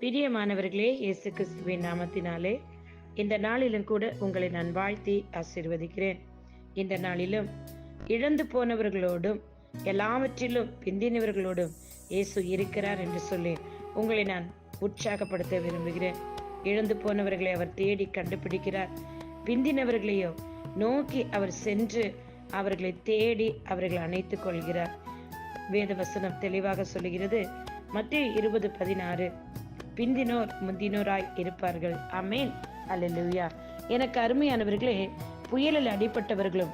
பிரியமானவர்களே இயேசு கிறிஸ்துவின் நாமத்தினாலே இந்த நாளிலும் கூட உங்களை நான் வாழ்த்தி ஆசீர்வதிக்கிறேன். இந்த நாளிலும் இழந்து போனவர்களோடும் எல்லாவற்றிலும் பிந்தினவர்களோடும் இயேசு இருக்கிறார் என்று சொல்லி உங்களை நான் உற்சாகப்படுத்த விரும்புகிறேன். இழந்து போனவர்களை அவர் தேடி கண்டுபிடிக்கிறார். பிந்தினவர்களையோ நோக்கி அவர் சென்று அவர்களை தேடி அவர்களை அணைத்துக் கொள்கிறார். வேதவசனம் தெளிவாக சொல்லுகிறது மத்திய இருபது பதினாறு பிந்தினோர் முந்தினோராய் இருப்பார்கள். அமேன் அல்லேலூயா. எனக்கு அருமையானவர்களே புயலில் அடிபட்டவர்களும்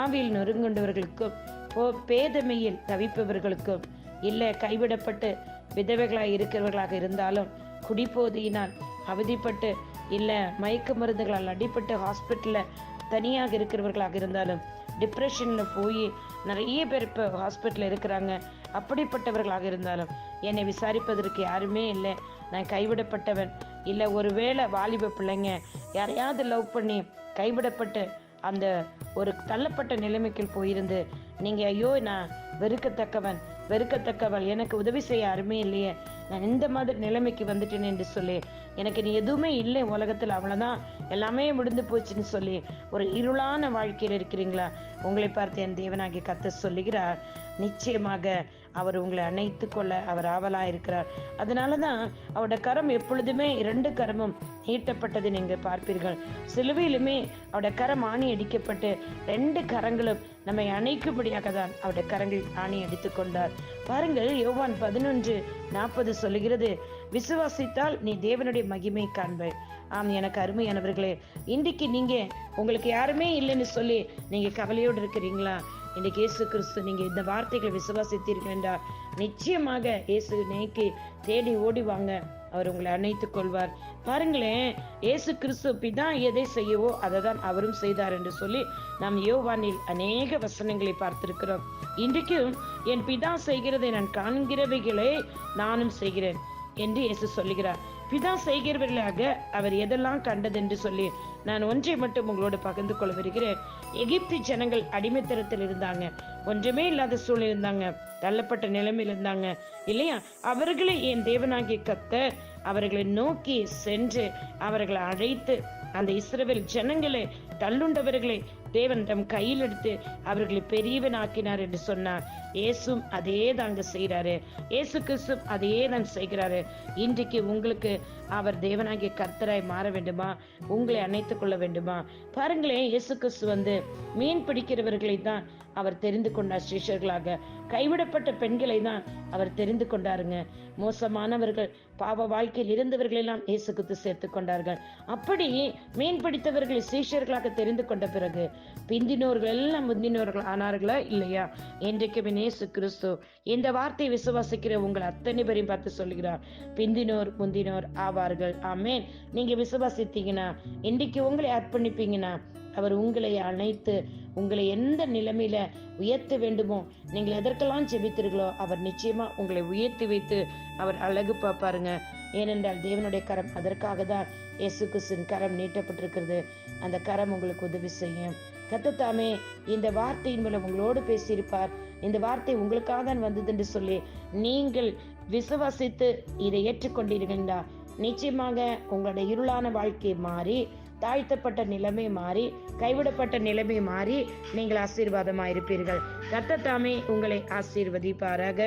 ஆவியில் நொறுங்குண்டவர்களுக்கும் போ பேதமையில் தவிப்பவர்களுக்கும் இல்லை கைவிடப்பட்டு விதவைகளாய் இருக்கிறவர்களாக இருந்தாலும் குடிபோதையினால் அவதிப்பட்டு இல்லை மயக்க மருந்துகளால் அடிபட்டு ஹாஸ்பிட்டலில் தனியாக இருக்கிறவர்களாக இருந்தாலும் டிப்ரெஷனில் போய் நிறைய பேர் இப்போ ஹாஸ்பிட்டலில் இருக்கிறாங்க. அப்படிப்பட்டவர்களாக இருந்தாலும் என்னை விசாரிப்பதற்கு யாருமே இல்லை. நான் கைவிடப்பட்டவன். இல்லை ஒருவேளை வாலிப பிள்ளைங்க யாரையாவது லவ் பண்ணி கைவிடப்பட்டு அந்த ஒரு தள்ளப்பட்ட நிலைமைக்கு போயிருந்து நீங்க ஐயோ நான் வெறுக்கத்தக்கவன் வெறுக்கத்தக்கவள் எனக்கு உதவி செய்ய யாருமே இல்லையே. நான் இந்த மாதிரி நிலைமைக்கு வந்துட்டேன் என்று சொல்லி எனக்கு நீ எதுவுமே இல்லை உலகத்தில் அவ்வளோதான் எல்லாமே முடிந்து போச்சுன்னு சொல்லி ஒரு இருளான வாழ்க்கையில் இருக்கிறீங்களா? உங்களை பார்த்து என் தேவனாகி கத்த சொல்லுகிறார் நிச்சயமாக அவர் உங்களை அணைத்து கொள்ள அவர் ஆவலா இருக்கிறார். அதனால தான் அவரோட கரம் எப்பொழுதுமே இரண்டு கரமும் நீட்டப்பட்டது நீங்கள் பார்ப்பீர்கள். சிலுவையிலுமே அவருடைய கரம் ஆணி அடிக்கப்பட்டு ரெண்டு கரங்களும் நம்மை அணைக்கும்படியாக தான் அவருடைய கரங்கள் ஆணி அடித்து கொண்டார். பாருங்கள் யோவான் பதினொன்று நாற்பது சொல்லுகிறது. விசுவாசித்தால் நீ தேவனுடைய மகிமை காண்பாய் ஆம் எனக்கு அருமையானவர்களே இன்றைக்கு நீங்க உங்களுக்கு யாருமே இல்லைன்னு சொல்லி நீங்க கவலையோடு இருக்கிறீங்களா? இன்றைக்கு இயேசு கிறிஸ்து நீங்க இந்த வார்த்தைகளை விசுவாசித்தீர்கள் என்றால் நிச்சயமாக இயேசு நேக்கி தேடி ஓடி வாங்க. அவர் உங்களை அணைத்துக் கொள்வார். பாருங்களேன் இயேசு கிறிஸ்து பிதான் எதை செய்யவோ அதை தான் அவரும் செய்தார் என்று சொல்லி நாம் யோவானில் அநேக வசனங்களை பார்த்திருக்கிறோம். இன்றைக்கும் என் பிதா செய்கிறதை நான் காண்கிறவைகளை நானும் செய்கிறேன் என்று இயேசு சொல்லுகிறார். பிதா செய்கிறவர்களாக அவர் எதெல்லாம் கண்டதென்று சொல்லி நான் ஒன்றை மட்டும் உங்களோடு பகிர்ந்து கொள்ள வருகிறேன் எகிப்து ஜனங்கள் அடிமைத்தரத்தில் இருந்தாங்க. ஒன்றுமே இல்லாத சூழ்நிலை இருந்தாங்க. தள்ளப்பட்ட நிலைமையில் இருந்தாங்க. இல்லையா? அவர்களை என் தேவனாகிய கத்த அவர்களை நோக்கி சென்று அவர்களை அழைத்து அந்த இஸ்ரவேல் ஜனங்களை தள்ளுண்டவர்களை தேவன் தம் கையில் எடுத்து அவர்களை பெரியவனாக்கினார் என்று சொன்னார். இயேசும் அதே தாங்க செய்கிறாரு. இயேசு கிறிஸ்து அதே தான் செய்கிறாரு. இன்றைக்கு உங்களுக்கு அவர் தேவனாகிய கர்த்தராய் மாற வேண்டுமா? உங்களை அணைத்து கொள்ள வேண்டுமா? பாருங்களேன் இயேசு கிறிஸ்து வந்து மீன் பிடிக்கிறவர்களை தான் அவர் தெரிந்து கொண்டார் சிஷ்யர்களாக கைவிடப்பட்ட பெண்களை தான் அவர் தெரிந்து கொண்டாருங்க. மோசமானவர்கள் பாவ வாழ்க்கையில் இருந்தவர்கள் எல்லாம் இயேசு குத்து சேர்த்து கொண்டார்கள். அப்படி மீன் பிடித்தவர்களை சீஷர்களாக தெரிந்து கொண்ட பிறகு பிந்தினோர்கள் எல்லாம் முந்தினோர்கள் ஆனார்களா இல்லையா? என்றைக்குமே இயேசு கிறிஸ்து இந்த வார்த்தையை விசுவாசிக்கிற உங்கள் அத்தனை பேரையும் பார்த்து சொல்கிறார் பிந்தினோர் முந்தினோர் ஆவார்கள். ஆமேன். நீங்க விசுவாசித்தீங்கன்னா இன்றைக்கு உங்களை அர்ப்பணிப்பீங்கன்னா அவர் உங்களை அணைத்து உங்களை எந்த நிலைமையில உயர்த்த வேண்டுமோ நீங்கள் எதற்கெல்லாம் ஜெபித்தீர்களோ அவர் நிச்சயமா உங்களை உயர்த்தி வைத்து அவர் அழகு பார்ப்பாருங்க. ஏனென்றால் தேவனுடைய கரம் அதற்காக தான் இயேசு கிறிஸ்தின் கரம் நீட்டப்பட்டிருக்கிறது. அந்த கரம் உங்களுக்கு உதவி செய்யும். கத்தத்தாமே இந்த வார்த்தையின் மூலம் உங்களோடு பேசியிருப்பார். இந்த வார்த்தை உங்களுக்காக தான் வந்தது என்று சொல்லி நீங்கள் விசுவாசித்து இதை ஏற்றுக்கொண்டீர்களா நிச்சயமாக உங்களுடைய இருளான வாழ்க்கை மாறி தாழ்த்தப்பட்ட நிலைமை மாறி கைவிடப்பட்ட நிலைமை மாறி நீங்கள் ஆசீர்வாதமாயிருப்பீர்கள் கத்தத்தாமே உங்களை ஆசீர்வதிப்பாராக.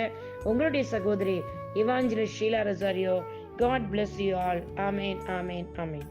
உங்களுடைய சகோதரி Evanjali Sheela ரசாரியோ God bless you all ஆமேன் ஆமேன் ஆமேன்.